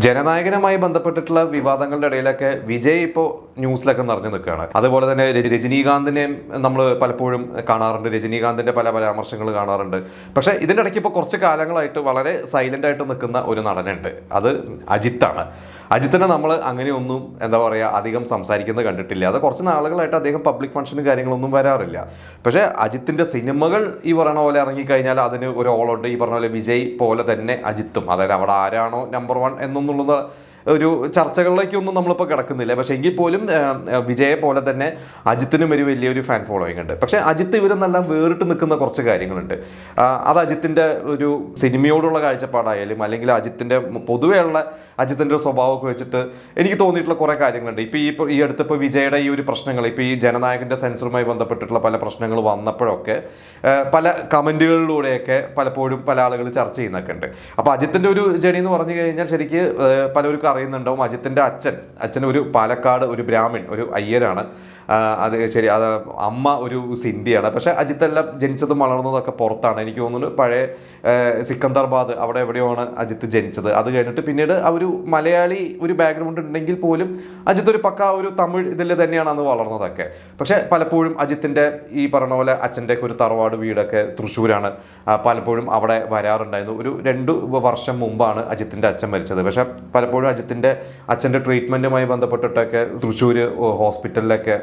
ജനനായകനുമായി ബന്ധപ്പെട്ടിട്ടുള്ള വിവാദങ്ങളുടെ ഇടയിലൊക്കെ വിജയ് ഇപ്പോൾ ന്യൂസിലൊക്കെ നിറഞ്ഞു നിൽക്കുകയാണ്. അതുപോലെ തന്നെ രജനീകാന്തിനെയും നമ്മൾ പലപ്പോഴും കാണാറുണ്ട്. രജനീകാന്തിന്റെ പല പരാമർശങ്ങൾ കാണാറുണ്ട്. പക്ഷേ ഇതിന്റെ ഇടയ്ക്ക് ഇപ്പോൾ കുറച്ച് കാലങ്ങളായിട്ട് വളരെ സൈലന്റ് ആയിട്ട് നിൽക്കുന്ന ഒരു നടനുണ്ട്. അത് അജിത്താണ്. അജിത്തിനെ നമ്മൾ അങ്ങനെയൊന്നും എന്താ പറയുക അധികം സംസാരിക്കുന്നത് കണ്ടിട്ടില്ല. അത് കുറച്ച് നാളുകളായിട്ട് അദ്ദേഹം പബ്ലിക് ഫംഗ്ഷനും കാര്യങ്ങളൊന്നും വരാറില്ല. പക്ഷേ അജിത്തിന്റെ സിനിമകൾ ഈ പറയണ പോലെ ഇറങ്ങിക്കഴിഞ്ഞാൽ അതിന് ഒരു ഓളുണ്ട് ഈ പറഞ്ഞ പോലെ വിജയ് പോലെ തന്നെ അജിത്തും. അതായത് അവിടെ ആരാണോ നമ്പർ വൺ എന്നുള്ളത് ഒരു ചർച്ചകളിലേക്കൊന്നും നമ്മളിപ്പോൾ കിടക്കുന്നില്ല. പക്ഷേ എങ്കിൽ പോലും വിജയെ പോലെ തന്നെ അജിത്തിനും ഒരു വലിയൊരു ഫാൻ ഫോളോയിങ് ഉണ്ട്. പക്ഷേ അജിത്ത് ഇവരെന്നെല്ലാം വേറിട്ട് നിൽക്കുന്ന കുറച്ച് കാര്യങ്ങളുണ്ട്. അത് അജിത്തിന്റെ ഒരു സിനിമയോടുള്ള കാഴ്ചപ്പാടായാലും അല്ലെങ്കിൽ അജിത്തിന്റെ പൊതുവെയുള്ള അജിത്തിന്റെ ഒരു സ്വഭാവമൊക്കെ വെച്ചിട്ട് എനിക്ക് തോന്നിയിട്ടുള്ള കുറേ കാര്യങ്ങളുണ്ട്. ഇപ്പോൾ ഈ ഈ അടുത്തിപ്പോൾ വിജയുടെ ഈ ഒരു പ്രശ്നങ്ങൾ ഇപ്പോൾ ഈ ജനനായകന്റെ സെൻസറുമായി ബന്ധപ്പെട്ടിട്ടുള്ള പല പ്രശ്നങ്ങൾ വന്നപ്പോഴൊക്കെ പല കമന്റുകളിലൂടെയൊക്കെ പലപ്പോഴും പല ആളുകൾ ചർച്ച ചെയ്യുന്നൊക്കെ ഉണ്ട്. അപ്പോൾ അജിത്തിന്റെ ഒരു ജേണി എന്ന് പറഞ്ഞു കഴിഞ്ഞാൽ ശരിക്ക് പലർക്കും അറിയുന്നുണ്ടാവും അജിത്തിന്റെ അച്ഛൻ. അച്ഛൻ ഒരു പാലക്കാട് ഒരു ബ്രാഹ്മിൺ ഒരു അയ്യരാണ്. അത് ശരി അത് അമ്മ ഒരു സിന്ധിയാണ്. പക്ഷെ അജിത്തെല്ലാം ജനിച്ചതും വളർന്നതൊക്കെ പുറത്താണ്. എനിക്ക് തോന്നുന്നു പഴയ സിക്കന്ദർബാദ് അവിടെ എവിടെയാണ് അജിത്ത് ജനിച്ചത്. അത് കഴിഞ്ഞിട്ട് പിന്നീട് ആ ഒരു മലയാളി ഒരു ബാക്ക്ഗ്രൗണ്ട് ഉണ്ടെങ്കിൽ പോലും അജിത്ത് ഒരു പക്ക ഒരു തമിഴ് ഇതിൽ തന്നെയാണ് അന്ന് വളർന്നതൊക്കെ. പക്ഷെ പലപ്പോഴും അജിത്തിന്റെ ഈ പറഞ്ഞ പോലെ അച്ഛന്റെ ഒരു തറവാട് വീടൊക്കെ തൃശ്ശൂരാണ്. പലപ്പോഴും അവിടെ വരാറുണ്ടായിരുന്നു. ഒരു രണ്ട് വർഷം മുമ്പാണ് അജിത്തിന്റെ അച്ഛൻ മരിച്ചത്. പക്ഷെ പലപ്പോഴും അജിത്തിന്റെ അച്ഛന്റെ ട്രീറ്റ്മെന്റുമായി ബന്ധപ്പെട്ടിട്ടൊക്കെ തൃശ്ശൂർ ഹോസ്പിറ്റലിലൊക്കെ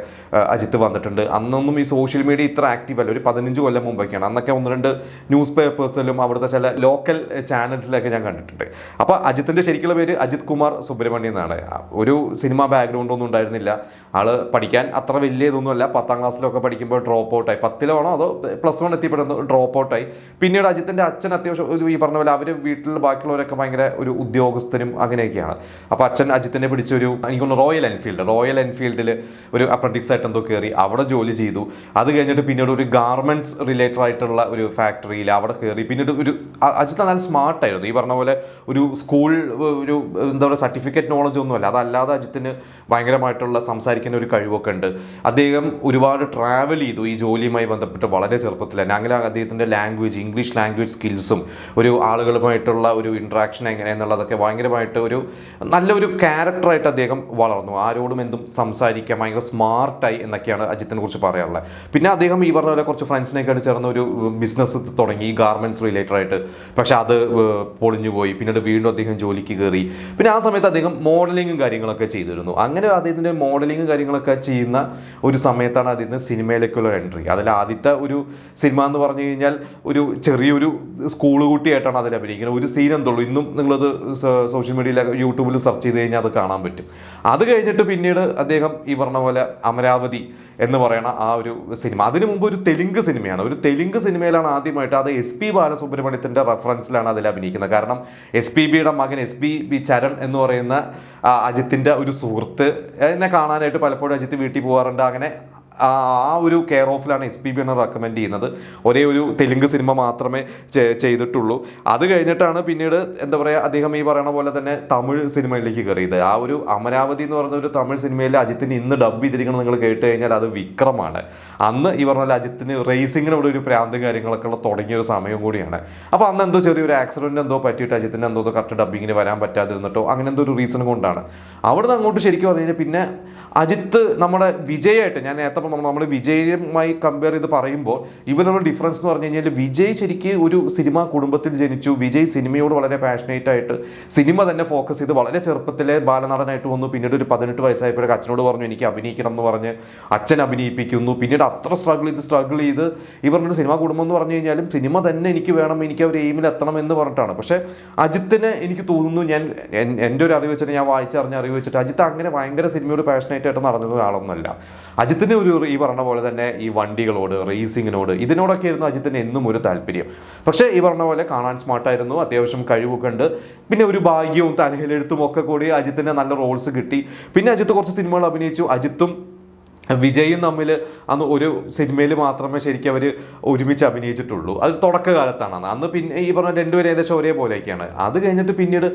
അജിത്ത് വന്നിട്ടുണ്ട്. അന്നൊന്നും ഈ സോഷ്യൽ മീഡിയ ഇത്ര ആക്റ്റീവ് അല്ല. ഒരു പതിനഞ്ച് കൊല്ലം മുമ്പൊക്കെയാണ്. അന്നൊക്കെ ഒന്ന് രണ്ട് ന്യൂസ് പേപ്പേഴ്സിലും അവിടുത്തെ ചില ലോക്കൽ ചാനൽസിലൊക്കെ ഞാൻ കണ്ടിട്ടുണ്ട്. അപ്പോൾ അജിത്തിന്റെ ശരിക്കുള്ള പേര് അജിത് കുമാർ സുബ്രഹ്മണ്യം എന്നാണ്. ഒരു സിനിമ ബാക്ക്ഗ്രൗണ്ട് ഒന്നും ഉണ്ടായിരുന്നില്ല. ആൾ പഠിക്കാൻ അത്ര വലിയ ഇതൊന്നുമല്ല പത്താം ക്ലാസ്സിലൊക്കെ പഠിക്കുമ്പോൾ ഡ്രോപ്പ് ഔട്ടായി പത്തിലാണോ അതോ പ്ലസ് വൺ എത്തിപ്പെടുന്നു ഡ്രോപ്പ് ഔട്ടായി പിന്നീട് അജിത്തിന്റെ അച്ഛൻ അത്യാവശ്യം ഈ പറഞ്ഞ പോലെ അവർ വീട്ടിൽ ബാക്കിയുള്ളവരൊക്കെ ഭയങ്കര ഒരു ഉദ്യോഗസ്ഥരും അങ്ങനെയൊക്കെയാണ്. അപ്പോൾ അച്ഛൻ അജിത്തിനെ പിടിച്ചൊരു എനിക്കൊന്ന് റോയൽ എൻഫീൽഡ് റോയൽ എൻഫീൽഡിൽ ഒരു അപ്രന്റിക്സ് ആയിട്ട് എന്തോ കയറി അവിടെ ജോലി ചെയ്തു. അത് കഴിഞ്ഞിട്ട് പിന്നീട് ഒരു ഗാർമെന്റ്സ് റിലേറ്റഡ് ആയിട്ടുള്ള ഒരു ഫാക്ടറിയിൽ അവിടെ കയറി പിന്നീട് ഒരു അജിത്ത് നല്ല സ്മാർട്ടായിരുന്നു ഈ പറഞ്ഞ പോലെ ഒരു സ്കൂൾ ഒരു എന്താ പറയുക സർട്ടിഫിക്കറ്റ് നോളജ് ഒന്നുമല്ല. അതല്ലാതെ അജിത്തിന് ഭയങ്കരമായിട്ടുള്ള സംസാരിക്കുന്ന ഒരു കഴിവൊക്കെ ഉണ്ട്. അദ്ദേഹം ഒരുപാട് ട്രാവൽ ചെയ്തു ഈ ജോലിയുമായി ബന്ധപ്പെട്ട് വളരെ ചെറുപ്പത്തിൽ തന്നെ. അങ്ങനെ അദ്ദേഹത്തിന്റെ ലാംഗ്വേജ് ഇംഗ്ലീഷ് ലാംഗ്വേജ് സ്കിൽസും ഒരു ആളുകളുമായിട്ടുള്ള ഒരു ഇൻട്രാക്ഷൻ എങ്ങനെയെന്നുള്ളതൊക്കെ ഭയങ്കരമായിട്ട് ഒരു നല്ലൊരു ക്യാരക്ടറായിട്ട് അദ്ദേഹം വളർന്നു. ആരോടും എന്തും സംസാരിക്കാൻ ഭയങ്കര സ്മാർട്ടായി എന്നൊക്കെയാണ് അജിത്തിനെ കുറിച്ച് പറയാനുള്ളത്. പിന്നെ അദ്ദേഹം ഈ പറഞ്ഞ പോലെ കുറച്ച് ഫ്രണ്ട്സിനെയൊക്കെ ആയിട്ട് ചേർന്ന് ഒരു ബിസിനസ് തുടങ്ങി. ഗാർമെന്റ്സ് റിലേറ്റഡ് ആയിട്ട്. പക്ഷെ അത് പൊളിഞ്ഞു പോയി. പിന്നീട് വീണ്ടും അദ്ദേഹം ജോലിക്ക് കയറി പിന്നെ ആ സമയത്ത് അദ്ദേഹം മോഡലിങ്ങും കാര്യങ്ങളൊക്കെ ചെയ്തിരുന്നു. അങ്ങനെ അദ്ദേഹത്തിന്റെ മോഡലിങ്ങും കാര്യങ്ങളൊക്കെ ചെയ്യുന്ന ഒരു സമയത്താണ് അദ്ദേഹത്തിന് സിനിമയിലേക്കുള്ള എൻട്രി അതിൽ ആദ്യത്തെ ഒരു സിനിമ എന്ന് പറഞ്ഞു കഴിഞ്ഞാൽ ഒരു ചെറിയൊരു സ്കൂൾ കുട്ടിയായിട്ടാണ് അതിൽ അഭിനയിക്കുന്നത്. ഒരു സീൻ എന്തുള്ളൂ ഇന്നും നിങ്ങളത് സോഷ്യൽ മീഡിയയിലൊക്കെ യൂട്യൂബിൽ സെർച്ച് ചെയ്ത് കഴിഞ്ഞാൽ അത് കാണാൻ പറ്റും. അത് കഴിഞ്ഞിട്ട് പിന്നീട് അദ്ദേഹം ഈ പറഞ്ഞ പോലെ അമരാവതി എന്ന് പറയുന്ന ആ ഒരു സിനിമ. അതിനു മുമ്പ് ഒരു തെലുങ്ക് സിനിമയാണ്. ഒരു തെലുങ്ക് സിനിമയിലാണ് ആദ്യമായിട്ട് അത് എസ് പി ബാലസുബ്രഹ്മണ്യത്തിന്റെ റെഫറൻസിലാണ് അതിൽ അഭിനയിക്കുന്നത്. കാരണം എസ് പി ബിയുടെ മകൻ എസ് പി ബി ചരൺ എന്ന് പറയുന്ന അജിത്തിന്റെ ഒരു സുഹൃത്ത് എന്നെ കാണാനായിട്ട് പലപ്പോഴും അജിത്ത് വീട്ടിൽ പോകാറുണ്ട് അങ്ങനെ ആ ഒരു കെയർ ഓഫിലാണ് എസ് പി ബി എന്നെ റെക്കമെൻഡ് ചെയ്യുന്നത്. ഒരേ ഒരു തെലുങ്ക് സിനിമ മാത്രമേ ചെയ്തിട്ടുള്ളൂ. അത് കഴിഞ്ഞിട്ടാണ് പിന്നീട് എന്താ പറയുക അദ്ദേഹം ഈ പറയുന്ന പോലെ തന്നെ തമിഴ് സിനിമയിലേക്ക് കയറിയത്. ആ ഒരു അമരാവതി എന്ന് പറയുന്ന ഒരു തമിഴ് സിനിമയിൽ അജിത്തിന് ഇന്ന് ഡബ് ചെയ്തിരിക്കണം നിങ്ങൾ കേട്ട് കഴിഞ്ഞാൽ അത് വിക്രമാണ്. അന്ന് ഈ പറഞ്ഞ അജിത്തിന് റേസിങ്ങിനോട് ഒരു പ്രാന്തും കാര്യങ്ങളൊക്കെ ഉള്ള തുടങ്ങിയ ഒരു സമയം കൂടിയാണ്. അപ്പോൾ അന്ന് എന്തോ ചെറിയൊരു ആക്സിഡന്റ് എന്തോ പറ്റിയിട്ട് അജിത്തിന് എന്തോ കറക്റ്റ് ഡബ്ബിങ്ങിന് വരാൻ പറ്റാതിരുന്നിട്ടോ അങ്ങനെ എന്തോ ഒരു റീസൺ കൊണ്ടാണ്. അവിടുന്ന് അങ്ങോട്ട് ശരിക്കും പറഞ്ഞു പിന്നെ അജിത്ത് നമ്മുടെ വിജയായിട്ട് ഞാൻ നേരത്തെ നമ്മൾ വിജയമായി കമ്പയർ ചെയ്ത് പറയുമ്പോൾ ഇവരുടെ ഡിഫറൻസ് എന്ന് പറഞ്ഞു കഴിഞ്ഞാൽ വിജയ് ശരിക്ക് ഒരു സിനിമ കുടുംബത്തിൽ ജനിച്ചു. വിജയ് സിനിമയോട് വളരെ പാഷനേറ്റ് ആയിട്ട് സിനിമ തന്നെ ഫോക്കസ് ചെയ്ത് വളരെ ചെറുപ്പത്തിലെ ബാലനടനായിട്ട് വന്നു. പിന്നീട് ഒരു പതിനെട്ട് വയസ്സായപ്പോഴേക്ക് അച്ഛനോട് പറഞ്ഞു എനിക്ക് അഭിനയിക്കണം എന്ന് പറഞ്ഞ് അച്ഛൻ അഭിനയിപ്പിക്കുന്നു. പിന്നീട് അത്ര സ്ട്രഗിൾ ചെയ്ത് സ്ട്രഗിൾ ചെയ്ത് ഇവരുടെ സിനിമ കുടുംബം എന്ന് പറഞ്ഞു കഴിഞ്ഞാലും സിനിമ തന്നെ എനിക്ക് വേണം എനിക്ക് അവർ എയിമിൽ എത്തണം എന്ന് പറഞ്ഞിട്ടാണ്. പക്ഷേ അജിത്തിനെ എനിക്ക് തോന്നുന്നു ഞാൻ എന്റെ ഒരു അറിവ് വെച്ചിട്ട് ഞാൻ വായിച്ചറിഞ്ഞ അറിവ് വെച്ചിട്ട് അജിത്ത് അങ്ങനെ ഭയങ്കര സിനിമയോട് പാഷനേറ്റ് ആയിട്ട് നടന്നിരുന്ന ആളൊന്നുമല്ല അജിത്തിന് ഒരു ഈ പറഞ്ഞ പോലെ തന്നെ ഈ വണ്ടികളോട് റേസിങ്ങിനോട് ഇതിനോടൊക്കെ ആയിരുന്നു അജിത്തിന് എന്നും ഒരു താല്പര്യം. പക്ഷേ ഈ പറഞ്ഞ പോലെ കാണാൻ സ്മാർട്ടായിരുന്നു അത്യാവശ്യം കഴിവൊക്കെ ഉണ്ട് പിന്നെ ഒരു ഭാഗ്യവും തലയിലെഴുത്തും ഒക്കെ കൂടി അജിത്തിന് നല്ല റോൾസ് കിട്ടി. പിന്നെ അജിത്ത് കുറച്ച് സിനിമകൾ അഭിനയിച്ചു. അജിത്തും വിജയും തമ്മിൽ അന്ന് ഒരു സിനിമയിൽ മാത്രമേ ശരിക്കും അവർ ഒരുമിച്ച് അഭിനയിച്ചിട്ടുള്ളൂ. അത് തുടക്കകാലത്താണ് അന്ന്. പിന്നെ ഈ പറഞ്ഞ രണ്ടുപേരും ഏകദേശം ഒരേപോലെയൊക്കെയാണ്. അത് കഴിഞ്ഞിട്ട് പിന്നീട്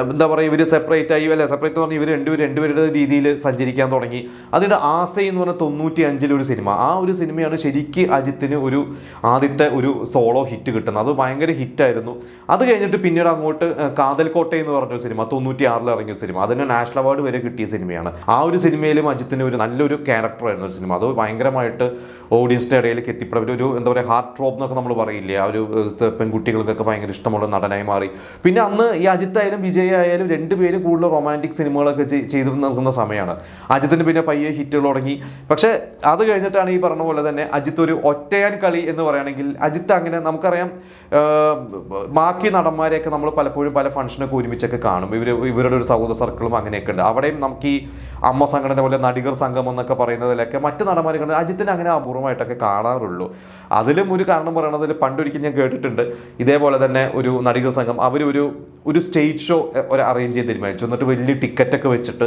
എന്താ പറയുക ഇവർ സെപ്പറേറ്റ് ആയി അല്ല സെപ്പറേറ്റ് എന്ന് പറഞ്ഞാൽ ഇവർ രണ്ടുപേരും രണ്ടുപേരുടെ രീതിയിൽ സഞ്ചരിക്കാൻ തുടങ്ങി. അതിന്റെ ആസ എന്ന് പറഞ്ഞ തൊണ്ണൂറ്റി അഞ്ചിലൊരു സിനിമ. ആ ഒരു സിനിമയാണ് ശരിക്ക് അജിത്തിന് ഒരു ആദ്യത്തെ ഒരു സോളോ ഹിറ്റ് കിട്ടുന്നത്. അത് ഭയങ്കര ഹിറ്റായിരുന്നു അത് കഴിഞ്ഞിട്ട് പിന്നീട് അങ്ങോട്ട് കാതൽക്കോട്ടെ എന്ന് പറഞ്ഞൊരു സിനിമ തൊണ്ണൂറ്റി ആറിൽ ഇറങ്ങിയ സിനിമ. അതിന് നാഷണൽ അവാർഡ് വരെ കിട്ടിയ സിനിമയാണ്. ആ ഒരു സിനിമയിലും അജിത്തിന് ഒരു നല്ലൊരു ക്യാരക്ടറായിരുന്നു ഒരു സിനിമ അത് ഭയങ്കരമായിട്ട് ഓഡിയൻസിന്റെ ഇടയിലേക്ക് എത്തിപ്പെടും ഒരു- ഒരു എന്താ പറയുക ഹാർട്ട് ട്രോപ്പ് എന്നൊക്കെ നമ്മൾ പറയില്ലേ? ആ ഒരു പെൺകുട്ടികൾക്കൊക്കെ ഭയങ്കര ഇഷ്ടമുള്ള നടനായി മാറി. പിന്നെ അന്ന് ഈ അജിത്ത് ആയാലും വിജയ് ആയാലും രണ്ടുപേരും കൂടുതൽ റൊമാന്റിക് സിനിമകളൊക്കെ ചെയ്തു നിൽക്കുന്ന സമയമാണ് അജിത്തിന് പിന്നെ പയ്യെ ഹിറ്റുകൾ തുടങ്ങി. പക്ഷേ അത് കഴിഞ്ഞിട്ടാണ് ഈ പറഞ്ഞ പോലെ തന്നെ അജിത്ത് ഒരു ഒറ്റയാൻ കളി എന്ന് പറയുകയാണെങ്കിൽ അജിത്ത് അങ്ങനെ നമുക്കറിയാം ബാക്കി നടന്മാരെയൊക്കെ നമ്മൾ പലപ്പോഴും പല ഫംഗ്ഷനൊക്കെ ഒരുമിച്ചൊക്കെ കാണും. ഇവർ ഇവരുടെ ഒരു സൗഹൃദ സർക്കിളും അങ്ങനെയൊക്കെ ഉണ്ട്. അവിടെയും നമുക്ക് ഈ അമ്മ സംഘടന പോലെ നടികർ സംഘം എന്നൊക്കെ പറയുന്നതിലൊക്കെ മറ്റു നടന്മാരെ കണ്ട് അജിത്തിനെ അങ്ങനെ അപൂർവമായിട്ടൊക്കെ കാണാറുള്ളൂ. അതിലും ഒരു കാരണം പറയണതിൽ പണ്ടൊരിക്കൽ ഞാൻ കേട്ടിട്ടുണ്ട്. ഇതേപോലെ തന്നെ ഒരു നടികർ സംഘം അവർ ഒരു ഒരു സ്റ്റേജ് ഷോ ഒരു അറേഞ്ച് ചെയ്ത് തീരുമാനിച്ചു. എന്നിട്ട് വലിയ ടിക്കറ്റൊക്കെ വെച്ചിട്ട്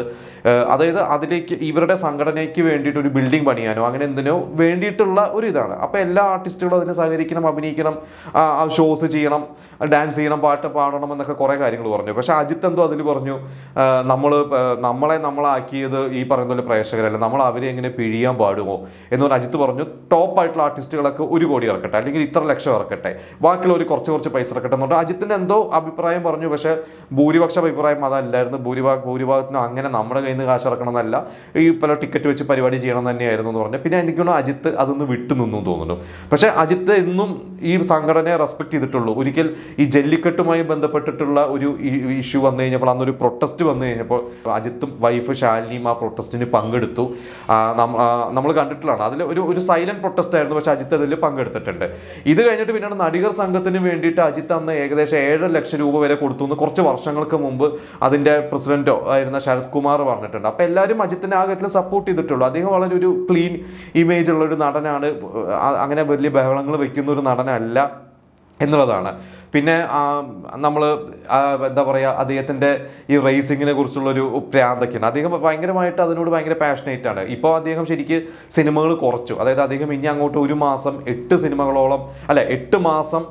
അതായത് അതിലേക്ക് ഇവരുടെ സംഘടനയ്ക്ക് വേണ്ടിയിട്ട് ഒരു ബിൽഡിംഗ് പണിയാനോ അങ്ങനെ എന്തിനോ വേണ്ടിയിട്ടുള്ള ഒരു ഇതാണ്. അപ്പോൾ എല്ലാ ആർട്ടിസ്റ്റുകളും അതിനെ സഹകരിക്കണം അഭിനയിക്കണം ഷോസ് ചെയ്യണം ഡാൻസ് ചെയ്യണം പാട്ട് പാടണം എന്നൊക്കെ കുറേ കാര്യങ്ങൾ പറഞ്ഞു. പക്ഷേ അജിത്ത് എന്തോ അതിൽ പറഞ്ഞു നമ്മൾ നമ്മളെ നമ്മളാക്കിയത് ഈ പറയുന്ന പ്രേക്ഷകരല്ല നമ്മൾ അവരെ എങ്ങനെ പിഴിയാൻ പാടുമോ? എന്ന് പറഞ്ഞ് അജിത്ത് പറഞ്ഞു ടോപ്പ് ആയിട്ടുള്ള ആർട്ടിസ്റ്റുകളൊക്കെ ഒരു കോടി ഇറക്കട്ടെ അല്ലെങ്കിൽ ഇത്ര ലക്ഷം ഇറക്കട്ടെ ബാക്കിയുള്ളവർ കുറച്ച് കുറച്ച് പൈസ ഇറക്കട്ടെ എന്ന് പറഞ്ഞാൽ അജിത്തിന്റെ എന്തോ അഭിപ്രായം പറഞ്ഞു പക്ഷേ ഭൂരിപക്ഷ അഭിപ്രായം അതല്ലായിരുന്നു. ഭൂരിഭാഗം ഭൂരിഭാഗത്തിനും അങ്ങനെ നമ്മുടെ കയ്യിൽ നിന്ന് കാശ് ഇറക്കണമെന്നല്ല ഈ പല ടിക്കറ്റ് വെച്ച് പരിപാടി ചെയ്യണം തന്നെയായിരുന്നു എന്ന് പറഞ്ഞു. പിന്നെ എനിക്ക് അജിത്ത് അതൊന്ന് വിട്ടു നിന്നു തോന്നുന്നു. പക്ഷേ അജിത്ത് എന്നും ഈ സംഘടനയെ റെസ്പെക്ട് ചെയ്തിട്ടുള്ളൂ. ഒരിക്കൽ ഈ ജല്ലിക്കെട്ടുമായി ബന്ധപ്പെട്ടിട്ടുള്ള ഒരു ഇഷ്യൂ വന്നു കഴിഞ്ഞപ്പോൾ അന്നൊരു പ്രൊട്ടസ്റ്റ് വന്നു കഴിഞ്ഞപ്പോൾ അജിത്തും വൈഫ് ശാലിനിയും ആ പ്രൊട്ടസ്റ്റിന് പങ്കെടുത്തു. നമ്മൾ കണ്ടിട്ടുള്ളതാണ്. അതിൽ ഒരു ഒരു സൈലന്റ് പ്രൊട്ടസ്റ്റ് ആയിരുന്നു. പക്ഷെ അജിത്ത് അതിൽ പങ്കെടുത്തിട്ടുണ്ട്. ഇത് കഴിഞ്ഞിട്ട് പിന്നീട് നടികർ സംഘത്തിന് വേണ്ടിയിട്ട് അജിത്ത് അന്ന് ഏകദേശം ഏഴര ലക്ഷം രൂപ വരെ കൊടുത്തു എന്ന് കുറച്ച് വർഷങ്ങൾക്ക് മുമ്പ് അതിന്റെ പ്രസിഡന്റോ ആയിരുന്ന ശരത് കുമാർ പറഞ്ഞിട്ടുണ്ട്. അപ്പൊ എല്ലാവരും അജിത്തിനെ ആ കാര്യത്തിൽ സപ്പോർട്ട് ചെയ്തിട്ടുള്ളൂ. അദ്ദേഹം വളരെ ഒരു ക്ലീൻ ഇമേജ് ഉള്ള ഒരു നടനാണ്. അങ്ങനെ വലിയ ബഹളങ്ങൾ വെക്കുന്ന ഒരു നടനല്ല. എന്നുള്ളതാണ്. പിന്നെ നമ്മൾ എന്താ പറയുക അദ്ദേഹത്തിന്റെ ഈ റേസിങ്ങിനെ കുറിച്ചുള്ളൊരു പ്രാന്തൊക്കെയാണ്. അദ്ദേഹം ഭയങ്കരമായിട്ട് അതിനോട് ഭയങ്കര പാഷനേറ്റ് ആണ്. ഇപ്പോൾ അദ്ദേഹം ശരിക്ക് സിനിമകൾ കുറച്ചു. അതായത് അദ്ദേഹം ഇനി അങ്ങോട്ട് ഒരു മാസം എട്ട് സിനിമകളോളം അല്ല എട്ട് മാസം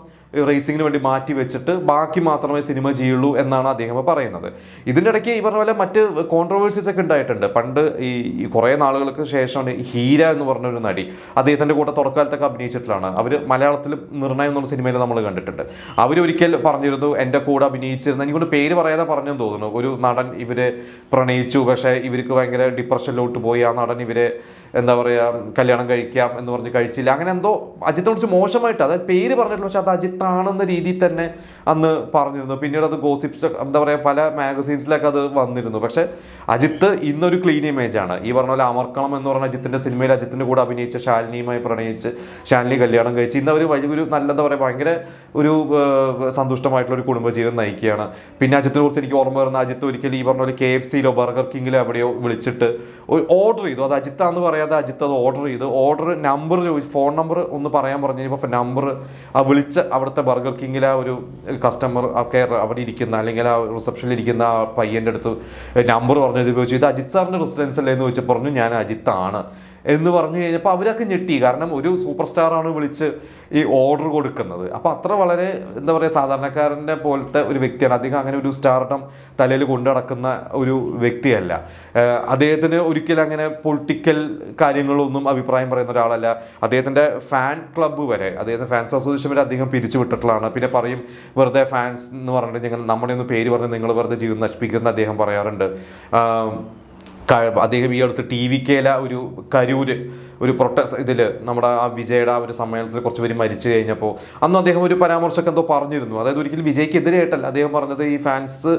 റേസിങ്ങിന് വേണ്ടി മാറ്റി വെച്ചിട്ട് ബാക്കി മാത്രമേ സിനിമ ചെയ്യുള്ളൂ എന്നാണ് അദ്ദേഹം പറയുന്നത്. ഇതിന്റെ ഇടയ്ക്ക് ഈ പോലെ മറ്റ് കോൺട്രവേഴ്സീസ് ഒക്കെ ഉണ്ടായിട്ടുണ്ട്. പണ്ട് ഈ കുറേ നാളുകൾക്ക് ശേഷമാണ് ഹീര എന്ന് പറഞ്ഞ ഒരു നടി അദ്ദേഹത്തിന്റെ കൂടെ തുടക്കാലത്തൊക്കെ അഭിനയിച്ചിട്ടുള്ളതാണ്. അവർ മലയാളത്തിൽ നിർണയം എന്നുള്ള സിനിമയിൽ നമ്മൾ കണ്ടിട്ടുണ്ട്. അവരൊരിക്കൽ പറഞ്ഞിരുന്നു എന്റെ കൂടെ അഭിനയിച്ചിരുന്ന എനിക്കൊണ്ട് പേര് പറയാതെ പറഞ്ഞെന്ന് തോന്നുന്നു. ഒരു നടൻ ഇവരെ പ്രണയിച്ചു. പക്ഷേ ഇവർക്ക് ഭയങ്കര ഡിപ്രഷനിലോട്ട് പോയി. ആ നടൻ ഇവരെ എന്താ പറയുക കല്യാണം കഴിക്കാം എന്ന് പറഞ്ഞ് കഴിച്ചില്ല. അങ്ങനെ എന്തോ അജിത്തിനെ കുറിച്ച് മോശമായിട്ട് അതായത് പേര് പറഞ്ഞിട്ടുള്ള പക്ഷെ അത് അജിത്താണെന്ന രീതിയിൽ തന്നെ അന്ന് പറഞ്ഞിരുന്നു. പിന്നീട് അത് ഗോസിപ്സ് എന്താ പറയുക പല മാഗസീൻസിലൊക്കെ അത് വന്നിരുന്നു. പക്ഷെ അജിത്ത് ഇന്നൊരു ക്ലീൻ ഇമേജ് ആണ്. ഈ പറഞ്ഞ പോലെ അമർക്കണം എന്ന് പറഞ്ഞ അജിത്തിന്റെ സിനിമയിൽ അജിത്തിന്റെ കൂടെ അഭിനയിച്ച ശാലിനിയുമായി പ്രണയിച്ച് ശാലിനി കല്യാണം കഴിച്ച് ഇന്ന് അവർ വലിയൊരു നല്ല എന്താ പറയുക ഭയങ്കര ഒരു സന്തുഷ്ടമായിട്ടുള്ള ഒരു കുടുംബജീവിതം നയിക്കുകയാണ്. പിന്നെ അജിത്തിനെ കുറിച്ച് എനിക്ക് ഓർമ്മ വരുന്ന അജിത്ത് ഒരിക്കലും ഈ പറഞ്ഞ പോലെ കെ എഫ് സിയിലോ ബർഗർ കിങ്ങിലോ എവിടെയോ വിളിച്ചിട്ട് ഓർഡർ ചെയ്തു. അത് അജിത്താന്ന് പറയാതെ അജിത്ത് അത് ഓർഡർ ചെയ്തു. ഓർഡർ നമ്പർ ചോദിച്ചു ഫോൺ നമ്പർ ഒന്ന് പറയാൻ പറഞ്ഞു കഴിഞ്ഞപ്പോൾ നമ്പർ ആ വിളിച്ച അവിടുത്തെ ബർഗർ കിങ്ങിലെ ഒരു കസ്റ്റമർ കെയർ അവിടെ ഇരിക്കുന്ന അല്ലെങ്കിൽ ആ റിസപ്ഷനിൽ ഇരിക്കുന്ന ആ പയ്യന്റെ അടുത്ത് നമ്പർ പറഞ്ഞത് ചോദിച്ചു ഇത് അജിത് സാറിന്റെ റെസിഡൻസ് അല്ലേ എന്ന് ചോദിച്ചു പറഞ്ഞു ഞാൻ അജിത്താണ്. എന്ന് പറഞ്ഞു കഴിഞ്ഞപ്പോൾ അവരൊക്കെ ഞെട്ടി. കാരണം ഒരു സൂപ്പർ സ്റ്റാറാണ് വിളിച്ച് ഈ ഓർഡർ കൊടുക്കുന്നത്. അപ്പോൾ അത്ര വളരെ എന്താ പറയുക സാധാരണക്കാരന്റെ പോലത്തെ ഒരു വ്യക്തിയാണ്. അദ്ദേഹം അങ്ങനെ ഒരു സ്റ്റാർഡം തലയിൽ കൊണ്ടു നടക്കുന്ന ഒരു വ്യക്തിയല്ല. അദ്ദേഹത്തിന് ഒരിക്കലും അങ്ങനെ പൊളിറ്റിക്കൽ കാര്യങ്ങളൊന്നും അഭിപ്രായം പറയുന്ന ഒരാളല്ല. അദ്ദേഹത്തിന്റെ ഫാൻ ക്ലബ്ബ് വരെ അദ്ദേഹത്തിന്റെ ഫാൻസ് അസോസിയേഷൻ വരെ അദ്ദേഹം പിരിച്ചു വിട്ടിട്ടുള്ളതാണ്. പിന്നെ പറയും വെറുതെ ഫാൻസ് എന്ന് പറഞ്ഞിട്ട് ഞങ്ങൾ നമ്മുടെ ഒന്ന് പേര് പറഞ്ഞ് നിങ്ങൾ വെറുതെ ജീവിതം നശിപ്പിക്കുന്ന അദ്ദേഹം പറയാറുണ്ട്. അദ്ദേഹം ഈ അടുത്ത് ടി വി കേല ഒരു കരൂര് ഒരു പ്രൊട്ടസ്റ്റ് ഇതിൽ നമ്മുടെ ആ വിജയുടെ ആ ഒരു സമ്മേളനത്തിൽ കുറച്ച് പേര് മരിച്ചു കഴിഞ്ഞപ്പോൾ അന്ന് അദ്ദേഹം ഒരു പരാമർശമൊക്കെ എന്തോ പറഞ്ഞിരുന്നു. അതായത് ഒരിക്കലും വിജയ്ക്ക് എതിരായിട്ടല്ല അദ്ദേഹം പറഞ്ഞത് ഈ ഫാൻസ്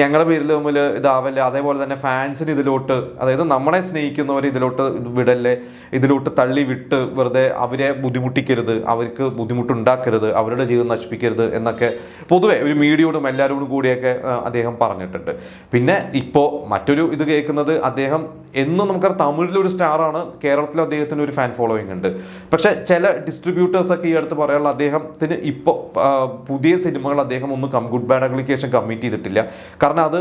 ഞങ്ങളുടെ പേരിൽ തമ്മിൽ ഇതാവല്ലേ അതേപോലെ തന്നെ ഫാൻസിന് ഇതിലോട്ട് അതായത് നമ്മളെ സ്നേഹിക്കുന്നവർ ഇതിലോട്ട് വിടല്ലേ ഇതിലോട്ട് തള്ളി വിട്ട് വെറുതെ അവരെ ബുദ്ധിമുട്ടിക്കരുത് അവർക്ക് ബുദ്ധിമുട്ടുണ്ടാക്കരുത് അവരുടെ ജീവിതം നശിപ്പിക്കരുത് എന്നൊക്കെ പൊതുവെ ഒരു മീഡിയയോടും എല്ലാവരോടും കൂടിയൊക്കെ അദ്ദേഹം പറഞ്ഞിട്ടുണ്ട്. പിന്നെ ഇപ്പോൾ മറ്റൊരു ഇത് കേൾക്കുന്നത് അദ്ദേഹം എന്നും നമുക്കറിയാം തമിഴിലൊരു സ്റ്റാറാണ് കേരളത്തിൽ അദ്ദേഹത്തിന് ഒരു ഫാൻ ഫോളോയിങ് ഉണ്ട്. പക്ഷെ ചില ഡിസ്ട്രിബ്യൂട്ടേഴ്സൊക്കെ ഈ അടുത്ത് പറയാനുള്ള അദ്ദേഹത്തിന് ഇപ്പോൾ പുതിയ സിനിമകൾ അദ്ദേഹം ഒന്നും കം ഗുഡ് ബാഡ് അഗ്ലിക്കേഷൻ കമ്മിറ്റ് ചെയ്തിട്ടില്ല. കാരണം അത്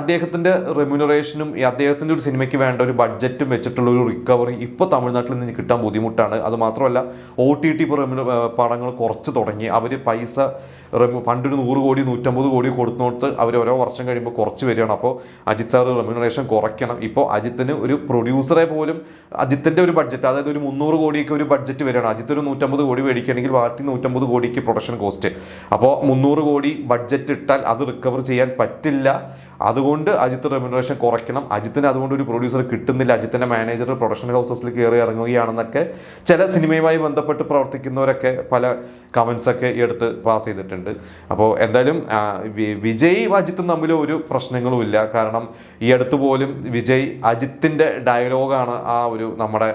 അദ്ദേഹത്തിന്റെ റെമ്യൂണറേഷനും ഈ അദ്ദേഹത്തിന്റെ ഒരു സിനിമയ്ക്ക് വേണ്ട ഒരു ബഡ്ജറ്റും വെച്ചിട്ടുള്ള ഒരു റിക്കവറി ഇപ്പോൾ തമിഴ്നാട്ടിൽ നിന്ന് കിട്ടാൻ ബുദ്ധിമുട്ടാണ്. അത് മാത്രമല്ല ഒ ടി ടി ഇപ്പോൾ പടങ്ങൾ കുറച്ച് തുടങ്ങി. അവർ പൈസ പണ്ടൊരു നൂറ് കോടി നൂറ്റമ്പത് കോടി കൊടുത്തോട്ട് അവർ ഓരോ വർഷം കഴിയുമ്പോൾ കുറച്ച് വരികയാണ്. അപ്പോൾ അജിത് സാർ റെമ്യൂണറേഷൻ കുറയ്ക്കണം. ഇപ്പോൾ അജിത്തിന് ഒരു പ്രൊഡ്യൂസറെ പോലും അജിത്തിന്റെ ഒരു ബഡ്ജറ്റ് അതായത് ഒരു മുന്നൂറ് കോടിയൊക്കെ ഒരു ബഡ്ജറ്റ് വരികയാണ്. അജിത്ത് ഒരു നൂറ്റമ്പത് കോടി മേടിക്കുകയാണെങ്കിൽ ബാക്കി നൂറ്റമ്പത് കോടിക്ക് പ്രൊഡക്ഷൻ കോസ്റ്റ് അപ്പോൾ മുന്നൂറ് കോടി ബഡ്ജറ്റ് ഇട്ടാൽ അത് റിക്കവർ ചെയ്യാൻ പറ്റില്ല. അതുകൊണ്ട് അജിത്ത് റെമ്യൂണറേഷൻ കുറയ്ക്കണം. അജിത്തിന് അതുകൊണ്ട് ഒരു പ്രൊഡ്യൂസർ കിട്ടുന്നില്ല. അജിത്തിന്റെ മാനേജർ പ്രൊഡക്ഷൻ ഹൗസസിൽ കയറി ഇറങ്ങുകയാണെന്നൊക്കെ ചില സിനിമയുമായി ബന്ധപ്പെട്ട് പ്രവർത്തിക്കുന്നവരൊക്കെ പല കമന്റ്സ് ഒക്കെ ഈ അടുത്ത് പാസ് ചെയ്തിട്ടുണ്ട്. അപ്പോൾ എന്തായാലും വിജയ് അജിത്തും തമ്മിൽ ഒരു പ്രശ്നങ്ങളും ഇല്ല. കാരണം ഈ അടുത്ത് പോലും വിജയ് അജിത്തിന്റെ ഡയലോഗാണ് ആ ഒരു നമ്മുടെ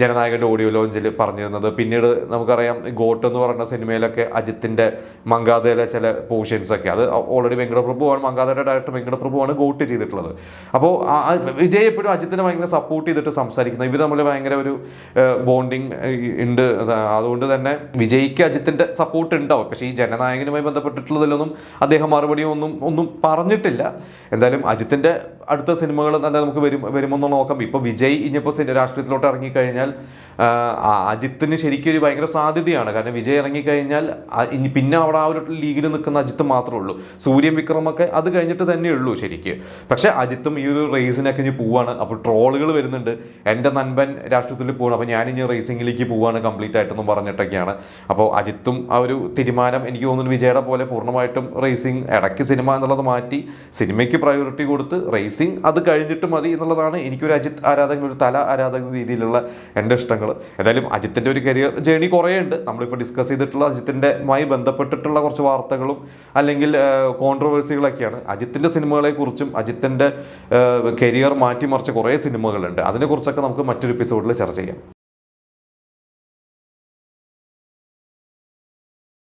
ജനനായകന്റെ ഓഡിയോ ലോഞ്ചിൽ പറഞ്ഞിരുന്നത്. പിന്നീട് നമുക്കറിയാം ഗോട്ട് എന്ന് പറയുന്ന സിനിമയിലൊക്കെ അജിത്തിന്റെ മങ്കാതയിലെ ചില പോർഷൻസ് ഒക്കെ. അത് ഓൾറെഡി വെങ്കടപ്രഭുവാണ്. മങ്കാതയുടെ ഡയറക്ടർ വെങ്കടപ്രഭുവാണ് ഗോട്ട് ചെയ്തിട്ടുള്ളത്. അപ്പോൾ വിജയ് എപ്പോഴും അജിത്തിനെ ഭയങ്കര സപ്പോർട്ട് ചെയ്തിട്ട് സംസാരിക്കുന്നത് ഇവർ തമ്മിൽ ഭയങ്കര ഒരു ബോണ്ടിങ് ഉണ്ട്. അതുകൊണ്ട് തന്നെ വിജയ്ക്ക് അജിത്തിന്റെ സപ്പോർട്ട് ഉണ്ടാവും പക്ഷേ ഈ ജനനായകനുമായി ബന്ധപ്പെട്ടിട്ടുള്ളതിലൊന്നും അദ്ദേഹം മറുപടിയും ഒന്നും ഒന്നും പറഞ്ഞിട്ടില്ല. എന്തായാലും അജിത്തിന്റെ അടുത്ത സിനിമകൾ തന്നെ നമുക്ക് വരും വരുമെന്ന് നോക്കാം ഇപ്പോൾ വിജയ് ഇനിയിപ്പോൾ രാഷ്ട്രീയത്തിലോട്ട് ഇറങ്ങിക്കഴിഞ്ഞാൽ ആ, അജിത്തിന് ശരിക്കും ഒരു ഭയങ്കര സാധ്യതയാണ്. കാരണം വിജയ് ഇറങ്ങിക്കഴിഞ്ഞാൽ ഇനി പിന്നെ അവിടെ ആ ഒരു ലീഗിൽ നിൽക്കുന്ന അജിത്ത് മാത്രമേ ഉള്ളൂ. സൂര്യൻ വിക്രമൊക്കെ അത് കഴിഞ്ഞിട്ട് തന്നെ ഉള്ളൂ ശരിക്കും. പക്ഷെ അജിത്തും ഈ ഒരു റേസിനൊക്കെ ഇനി പോവാണ്. അപ്പോൾ ട്രോളുകൾ വരുന്നുണ്ട്. എന്റെ നൻപൻ രാഷ്ട്രീയത്തിൽ പോവാണ്. അപ്പോൾ ഞാനിനി റേസിംഗിലേക്ക് പോവാണ് കംപ്ലീറ്റ് ആയിട്ടൊന്നും പറഞ്ഞിട്ടൊക്കെയാണ്. അപ്പോൾ അജിത്തും ആ ഒരു തീരുമാനം എനിക്ക് തോന്നുന്നു വിജയുടെ പോലെ പൂർണമായിട്ടും റേസിംഗ് ഇടയ്ക്ക് സിനിമ എന്നുള്ളത് മാറ്റി സിനിമയ്ക്ക് പ്രയോറിറ്റി കൊടുത്ത് റേസിംഗ് അത് കഴിഞ്ഞിട്ട് മതി എന്നുള്ളതാണ് എനിക്കൊരു അജിത്ത് ആരാധകൻ ഒരു തല ആരാധകൻ രീതിയിലുള്ള എന്റെ ഇഷ്ടങ്ങൾ. എന്തായാലും അജിത്തിന്റെ ഒരു കരിയർ ജേണി കുറേ ഉണ്ട് നമ്മളിപ്പോൾ ഡിസ്കസ് ചെയ്തിട്ടുള്ള അജിത്തിന്റെ മായി ബന്ധപ്പെട്ടിട്ടുള്ള കുറച്ച് വാർത്തകളും അല്ലെങ്കിൽ കോൺട്രവേഴ്സികളൊക്കെയാണ് അജിത്തിന്റെ സിനിമകളെ കുറിച്ചും അജിത്തിന്റെ കരിയർ മാറ്റിമറിച്ച കുറേ സിനിമകളുണ്ട്. അതിനെക്കുറിച്ചൊക്കെ നമുക്ക് മറ്റൊരു എപ്പിസോഡിൽ ചർച്ച ചെയ്യാം.